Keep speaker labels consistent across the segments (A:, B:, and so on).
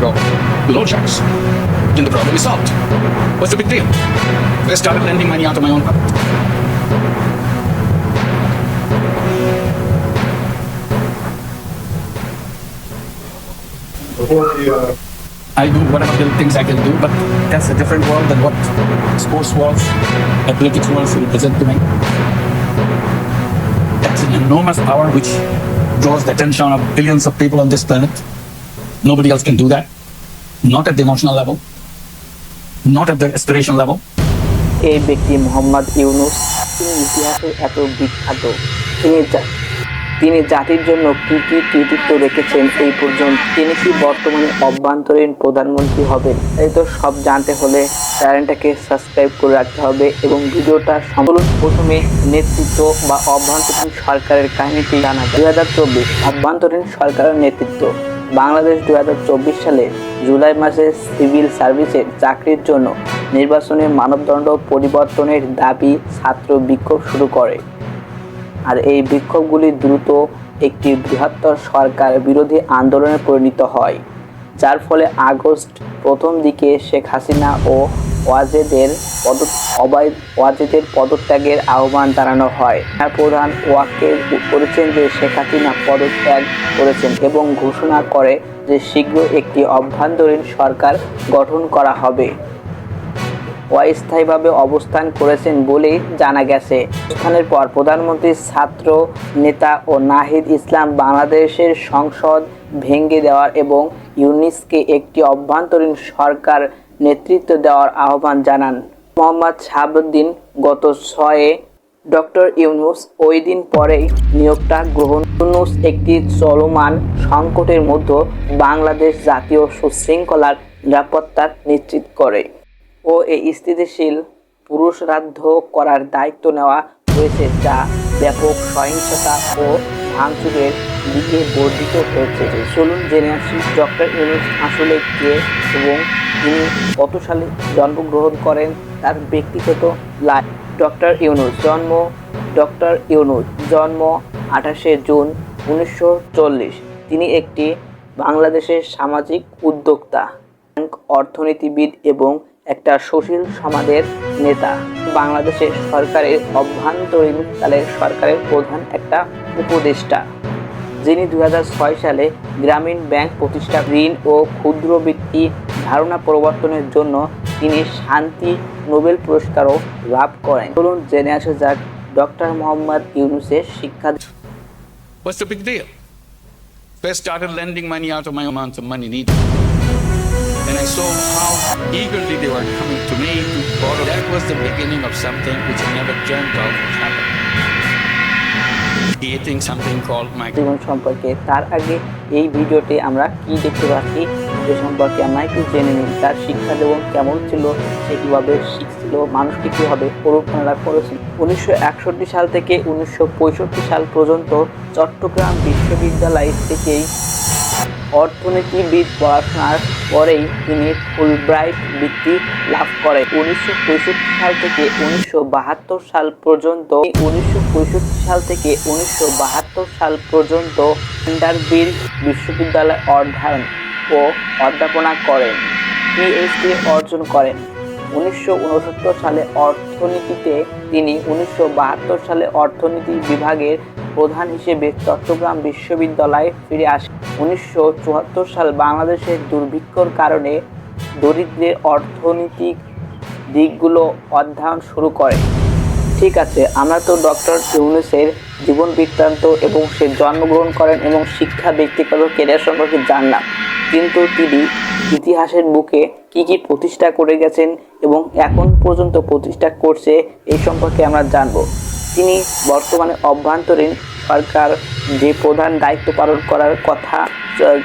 A: to loan sharks. Then the problem is solved. What's the big deal? I started lending money out of my own pocket.
B: Before the, uh,
A: I do whatever little things I can do, but that's a different world than what sports worlds, athletics worlds represent to me. That's an enormous power which draws the attention of billions of people on this planet. Nobody else can do that. Not at the emotional level, not at the aspiration level.
C: এই ব্যক্তি মোহাম্মদ ইউনুস তিনি ইতিহাসে এত বিখ্যাত। তিনি তিনি জাতির জন্য কি কি কৃতিত্ব রেখেছেন এই পর্যন্ত তিনি কি বর্তমানে অভ্যন্তরীণ প্রধানমন্ত্রী হবেন? এই তো সব জানতে হলে চ্যানেলটাকে সাবস্ক্রাইব করে রাখতে হবে এবং ভিডিওটা সম্পূর্ণ প্রথমে নেতৃত্ব বা অভ্যন্তরীণ সরকারের কাহিনীটি জানা দুই হাজার চব্বিশ অভ্যন্তরীণ সরকারের নেতৃত্ব। বাংলাদেশ দু হাজার চব্বিশ সালে জুলাই মাসে সিভিল সার্ভিসের চাকরির জন্য নির্বাচনে মানবদণ্ড পরিবর্তনের দাবি ছাত্র বিক্ষোভ শুরু করে। আর এই বিক্ষোভগুলি দ্রুত একটি বৃহত্তর সরকার বিরোধী আন্দোলনে পরিণত হয়, যার ফলে আগস্ট প্রথম দিকে শেখ হাসিনা ও ওয়াজেদের পদ অবায়দ ওয়াজেদের পদত্যাগের আহ্বান জানানো হয়। প্রধান ওয়াক্কে করেছেন যে শেখ হাসিনা পদত্যাগ করেছেন এবং ঘোষণা করে যে শীঘ্র একটি অভ্যন্তরীণ সরকার গঠন করা হবে। অস্থায়ীভাবে অবস্থান করেছেন বলেই জানা গেছে। স্থানের পর প্রধানমন্ত্রী ছাত্র নেতা ও নাহিদ ইসলাম বাংলাদেশের সংসদ ভেঙে দেওয়ার এবং ইউনিসকে একটি অভ্যন্তরীণ সরকার নেতৃত্ব দেওয়ার আহ্বান জানান। মোহাম্মদ শাহাবুদ্দিন গত ছয়ে ডক্টর ইউনুস ওই দিন পরেই নিয়োগটা গ্রহণ ইউনুস একটি চলমান সংকটের মধ্যে বাংলাদেশ জাতীয় সুশৃঙ্খলার নিরাপত্তা নিশ্চিত করে ও এই স্থিতিশীল পুরুষরাধ্য করার দায়িত্ব নেওয়া হয়েছে যা ব্যাপক সহিংসতা ও ভাঙচুরের দিকে বর্ধিত হয়েছে। চলুন জেনে আসি, ডক্টর ইউনুস আসলে কে এবং তিনি কত সালে জন্মগ্রহণ করেন, তার ব্যক্তিগত লাইফ ডক্টর ইউনুস জন্ম, ডক্টর ইউনুস জন্ম আঠাশে জুন উনিশশো তিনি একটি বাংলাদেশের সামাজিক উদ্যোক্তা অর্থনীতিবিদ এবং একটা সুশীল সমাজের নেতা। বাংলাদেশের সরকারের অভ্যন্তরীণকালের সরকারের প্রধান একটা উপদেষ্টা। যিনি দু হাজার ছয় সালে গ্রামীণ ব্যাংক প্রতিষ্ঠা ঋণ ও ক্ষুদ্র বৃত্তি ধারণা পরিবর্তনের জন্য তিনি শান্তি নোবেল পুরস্কারও লাভ করেন চলুন জেনে আসা যাক ডক্টর মোহাম্মদ ইউনুসের শিক্ষা
A: What's the big deal? First started lending money out of my amount of money needed. And I saw how eagerly they were coming to me to borrow. That was the beginning of something which I never dreamt of would happen. Creating something called
C: জীবন সম্পর্কে, তার আগে এই ভিডিওতে আমরা কি দেখতে পাচ্ছি সে সম্পর্কে আমরা একটু জেনে নিই। তার শিক্ষা জীবন কেমন ছিল, সে কীভাবে শিখছিল মানুষকে কীভাবে অনুপ্রেরণা করেছিল উনিশশো একষট্টি সাল থেকে উনিশশো পঁয়ষট্টি সাল পর্যন্ত চট্টগ্রাম বিশ্ববিদ্যালয় থেকেই অর্থনীতিবিদ পড়াশোনার পরেই তিনি ফুলব্রাইট বৃত্তি লাভ করেন। উনিশশো পঁয়ষট্টি সাল থেকে উনিশশো বাহাত্তর সাল পর্যন্ত উনিশশো পঁয়ষট্টি সাল থেকে উনিশশো বাহাত্তর সাল পর্যন্ত ইন্ডারবিল বিশ্ববিদ্যালয়ে অধ্যয়ন ও অধ্যাপনা করেন। পিএইচডি অর্জন করেন। উনিশশো উনসত্তর সালে অর্থনীতিতে তিনি উনিশশো বাহাত্তর সালে অর্থনীতি বিভাগের প্রধান হিসেবে চট্টগ্রাম বিশ্ববিদ্যালয়ে ফিরে আসেন। উনিশশো চুয়াত্তর সাল বাংলাদেশের দুর্ভিক্ষর কারণে দরিদ্রের অর্থনৈতিক দিকগুলো অধ্যয়ন শুরু করে ঠিক আছে, আমরা তো ডক্টর ইউনুসের জীবন বৃত্তান্ত এবং সে জন্মগ্রহণ করেন এবং শিক্ষা, ব্যক্তিগত কেরিয়ার সম্পর্কে জানলাম। কিন্তু তিনি ইতিহাসের বুকে কি কি প্রতিষ্ঠা করে গেছেন এবং এখন পর্যন্ত প্রতিষ্ঠা করছে এই সম্পর্কে আমরা জানব। তিনি বর্তমানে অভ্যন্তরীণ সরকার যে প্রধান দায়িত্ব পালন করার কথা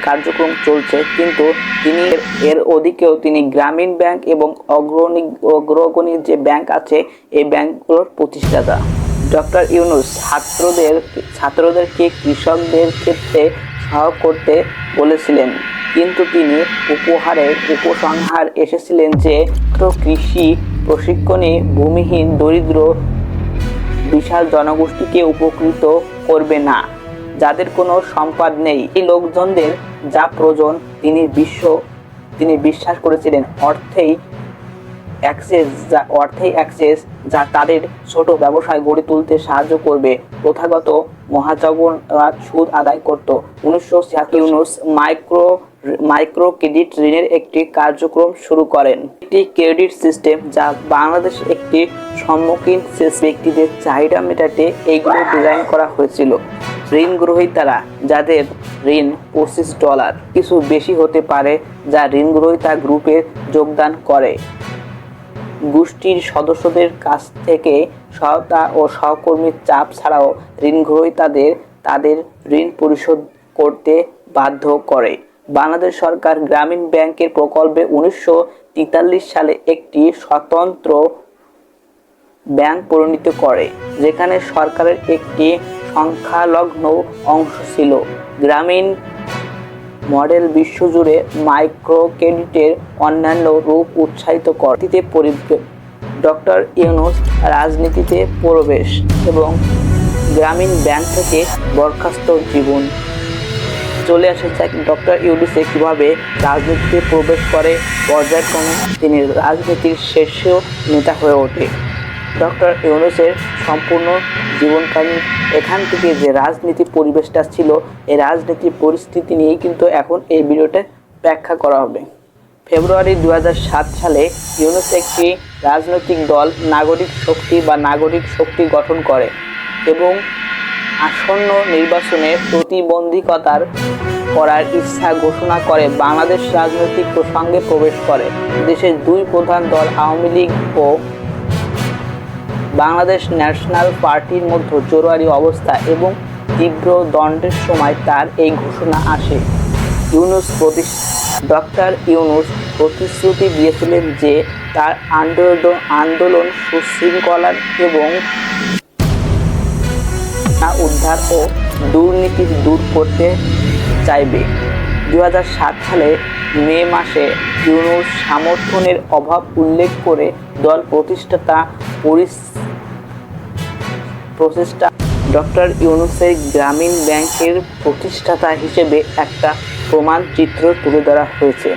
C: কার্যক্রম চলছে, কিন্তু তিনি এর- অধিকেও তিনি গ্রামীণ ব্যাংক এবং অগ্রণী অগ্রগণী যে ব্যাংক আছে, এই ব্যাংকগুলোর প্রতিষ্ঠাতা। ডক্টর ইউনুস ছাত্রদের, ছাত্রদেরকে কৃষকদের ক্ষেত্রে সহায়ক করতে বলেছিলেন, কিন্তু তিনি উপহারের উপসংহার এসেছিলেন যে কৃষি প্রশিক্ষণে ভূমিহীন দরিদ্র, বিশাল জনগোষ্ঠীকে উপকৃত করবে না। যাদের কোনো সম্পদ নেই। এই লোকজনদের যা প্রয়োজন, তিনি বিশ্ব, তিনি বিশ্বাস করেছিলেন। অর্থেই অ্যাক্সেস যা, অর্থেই অ্যাক্সেস যা তাদের ছোট ব্যবসায় গড়ে তুলতে সাহায্য করবে। প্রথাগত মহাজগন্নাথ সুদ আদায় করত। উনিশশো ইউনুস মাইক্রো মাইক্রো ক্রেডিট ঋণের একটি কার্যক্রম শুরু করেন। একটি ক্রেডিট সিস্টেম যা বাংলাদেশ একটি সম্মুখীন শেষ ব্যক্তিদের চাহিদা মেটাতে এইগুলো ডিজাইন করা হয়েছিল। ঋণ গ্রহীতারা যাদের ঋণ পঁচিশ ডলার, কিছু বেশি হতে পারে যা ঋণ গ্রহীতা গ্রুপে যোগদান করে। গোষ্ঠীর সদস্যদের কাছ থেকে সহায়তা ও সহকর্মীর চাপ ছাড়াও ঋণ গ্রহীতাদের তাদের ঋণ পরিশোধ করতে বাধ্য করে। বাংলাদেশ সরকার গ্রামীণ ব্যাংকের প্রকল্পে উনিশশো তেতাল্লিশ সালে একটি স্বতন্ত্র ব্যাংক পরিণত করে, যেখানে সরকারের একটি সংখ্যালগ্ন অংশ ছিল। গ্রামীণ মডেল বিশ্বজুড়ে মাইক্রো ক্রেডিটের অন্যান্য রূপ উৎসাহিত করতে ডক্টর ইউনুস রাজনীতিতে প্রবেশ এবং গ্রামীণ ব্যাংক থেকে বরখাস্ত জীবন। চলে আসে ডক্টর ইউনুসে কীভাবে রাজনীতিতে প্রবেশ করে। পর্যায়ক্রমে তিনি রাজনীতির শীর্ষ নেতা হয়ে ওঠে। ডক্টর ইউনুসের সম্পূর্ণ জীবনকালীন এখান থেকে যে রাজনীতি পরিবেশটা ছিল, এই রাজনীতির পরিস্থিতি নিয়েই কিন্তু এখন এই ভিডিওটা ব্যাখ্যা করা হবে। ফেব্রুয়ারি দু হাজার সাত সালে ইউনুস একটি রাজনৈতিক দল নাগরিক শক্তি বা নাগরিক শক্তি গঠন করে এবং আসন্ন নির্বাচনে প্রতিবন্ধকতার করার ইচ্ছা ঘোষণা করে বাংলাদেশ রাজনৈতিক প্রসঙ্গে প্রবেশ করে। দেশের দুই প্রধান দল আওয়ামী লীগ ও বাংলাদেশ ন্যাশনাল পার্টির মধ্যে জোরারি অবস্থা এবং তীব্র দণ্ডের সময় তার এই ঘোষণা আসে। ইউনুস ডক্টর ইউনুস প্রতিশ্রুতি দিয়েছিলেন যে তার আন্দোলন আন্দোলন সুশৃঙ্খলার এবং উদ্ধার ও দুর্নীতি দূর করতে চাইবে। দু হাজার সাত সালে মে মাসে ইউনুস সমর্থনের অভাব উল্লেখ করে দল প্রতিষ্ঠাতা পরিস- প্রচেষ্টা। ডক্টর ইউনুসের গ্রামীণ ব্যাংকের প্রতিষ্ঠাতা হিসেবে একটা প্রমাণ চিত্র তুলে ধরা হয়েছে।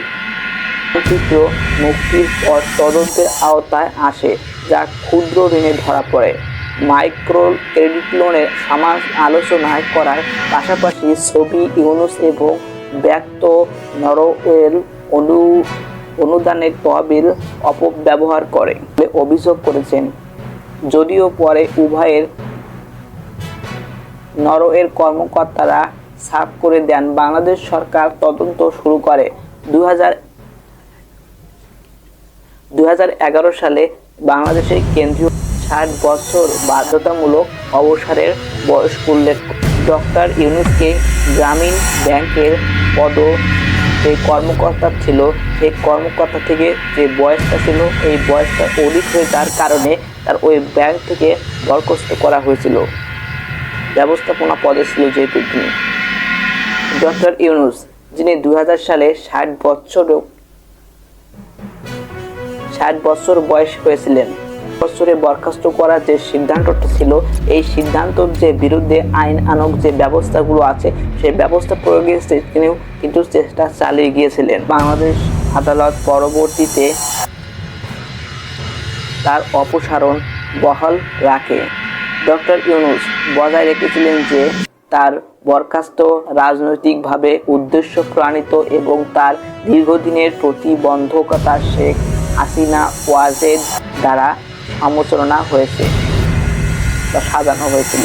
C: চিত্র মুক্তির পর তদন্তের আওতায় আসে, যা ক্ষুদ্র ঋণে ধরা পড়ে। মাইক্রো ক্রেডিট লোনের সমাজ আলোচনায় করার পাশাপাশি ছবি ইউনুস এবং ব্যক্ত নরওয়েল অনু, অনুদানের তহবিল অপব্যবহার করে অভিযোগ করেছেন। যদিও পরে উভয়ের নরওয়ের কর্মকর্তারা সাফ করে দেন। বাংলাদেশ সরকার তদন্ত শুরু করে। দু এগারো সালে বাংলাদেশের কেন্দ্রীয় ষাট বছর বাধ্যতামূলক অবসরের বয়স উল্লেখ। ডক্টর ইউনুসকে গ্রামীণ ব্যাংকের পদ যে কর্মকর্তা ছিল। সেই কর্মকর্তা থেকে যে বয়সটা ছিল, এই বয়সটা অধিক হয়ে যার কারণে তার ওই ব্যাংক থেকে বরখাস্ত করা হয়েছিল। ব্যবস্থাপনা পদে ছিল যেহেতু তিনি। ডক্টর ইউনুস, যিনি দুই সালে ষাট বছর ষাট বছর বয়স হয়েছিলেন, বছরে বরখাস্ত করার যে সিদ্ধান্তটা ছিল, এই সিদ্ধান্তর যে বিরুদ্ধে আইন আনক যে ব্যবস্থাগুলো আছে, সেই ব্যবস্থা প্রয়োগে সে- তিনিও কিন্তু চেষ্টা চালিয়ে গিয়েছিলেন। বাংলাদেশ আদালত পরবর্তীতে তার অপসারণ বহাল রাখে। ডক্টর ইউনুস বজায় রেখেছিলেন যে তার বরখাস্ত রাজনৈতিকভাবে উদ্দেশ্য প্রণীত এবং তার দীর্ঘদিনের প্রতিবন্ধকতা শেখ হাসিনা ওয়াজেদ দ্বারা সমালোচনা হয়েছে বা সাজানো হয়েছিল।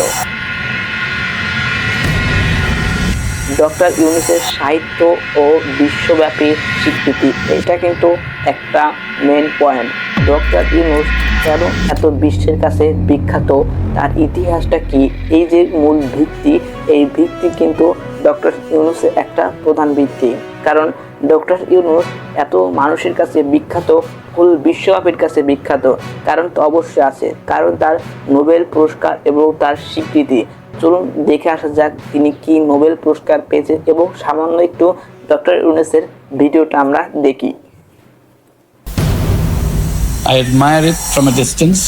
C: ডক্টর ইউনিসের সাহিত্য ও বিশ্বব্যাপী স্বীকৃতি। এটা কিন্তু একটা মেন পয়েন্ট ডক্টর ইউনুস কেন এত বিশ্বের কাছে বিখ্যাত? তার ইতিহাসটা কি? এই যে মূল ভিত্তি, এই ভিত্তি কিন্তু ডক্টর ইউনুসের একটা প্রধান ভিত্তি। কারণ ডক্টর ইউনুস এত মানুষের কাছে বিখ্যাত ফুল বিশ্বব্যাপীর কাছে বিখ্যাত। কারণ তো অবশ্যই আছে। কারণ তার নোবেল পুরস্কার এবং তার স্বীকৃতি। চলুন দেখে আসা যাক তিনি কি নোবেল পুরস্কার পেয়েছেন এবং সামান্য একটু ডক্টর ইউনুসের ভিডিওটা আমরা দেখি।
A: I admire it from a distance,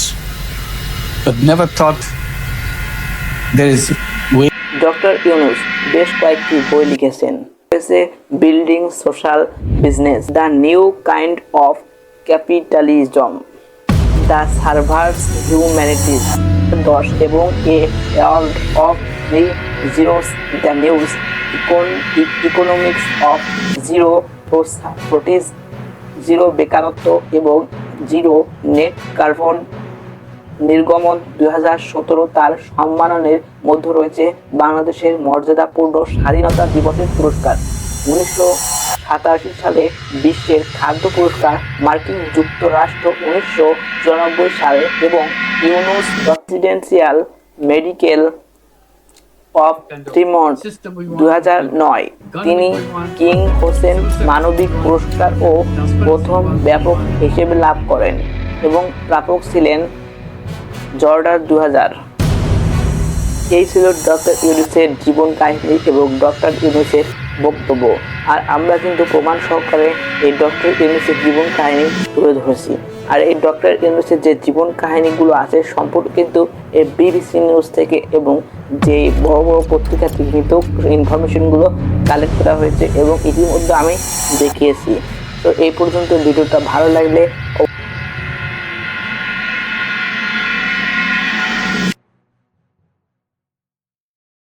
A: but never thought there is way
C: doctor Yunus বেশ কয়েকটি বই লিখেছেন। হয়েছে building social business, the new kind of capitalism, the servers humanities, দশ এবং a world of the zeros, the news economics of zero poverty zero বেকারত্ব এবং zero net carbon নির্গমন দুই হাজার সতেরো তার সম্মাননের মধ্যে রয়েছে বাংলাদেশের মর্যাদাপূর্ণ স্বাধীনতা দিবসের পুরস্কার। উনিশশো সাতাশি সালে বিশ্বের খাদ্য পুরস্কার মার্কিন যুক্তরাষ্ট্র উনিশশো চুরানব্বই সালে এবং ইউনুস প্রেসিডেন্সিয়াল মেডিকেল অফ ট্রিমন্ট দু নয়। তিনি কিং হোসেন মানবিক পুরস্কার ও প্রথম ব্যাপক হিসেবে লাভ করেন এবং প্রাপক ছিলেন জর্ডার দু হাজার এই ছিল ডক্টর ইউনুসের জীবন কাহিনী এবং ডক্টর ইউনুসের বক্তব্য। আর আমরা কিন্তু প্রমাণ সহকারে এই ডক্টর ইউনুসের জীবন কাহিনী তুলে ধরেছি। আর এই ডক্টর ইউনুসের যে জীবন কাহিনীগুলো আছে সম্পূর্ণ কিন্তু এই বিবিসি নিউজ থেকে এবং যে বড় বড় পত্রিকা থেকে কিন্তু ইনফরমেশনগুলো কালেক্ট করা হয়েছে এবং ইতিমধ্যে আমি দেখিয়েছি। তো এই পর্যন্ত ভিডিওটা ভালো লাগলে